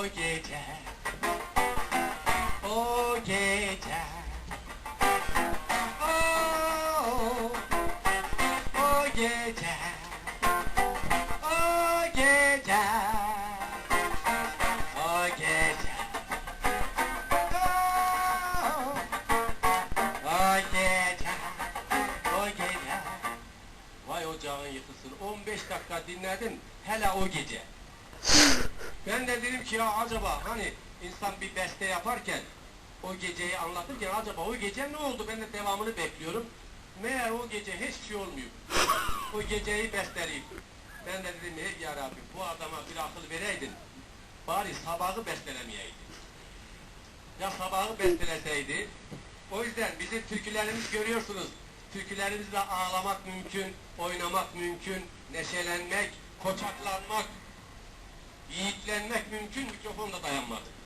o gece O gece. O, o gece O gece. O gece. O gece. O gece. Vay ocağın yıkısın 15 dakika dinledin hele o gece de dedim ki ya acaba hani insan bir beste yaparken o geceyi anlatırken acaba o gece ne oldu? Ben de devamını bekliyorum. Meğer o gece hiçbir şey olmuyor. O geceyi besteleyip ben de dedim ey ya Rabbi bu adama bir akıl vereydin bari sabahı bestelemeyeydin ya sabahı besteleseydi o yüzden bizim türkülerimiz görüyorsunuz türkülerimizle ağlamak mümkün oynamak mümkün neşelenmek koçaklanmak mümkün mikrofonla dayanmadı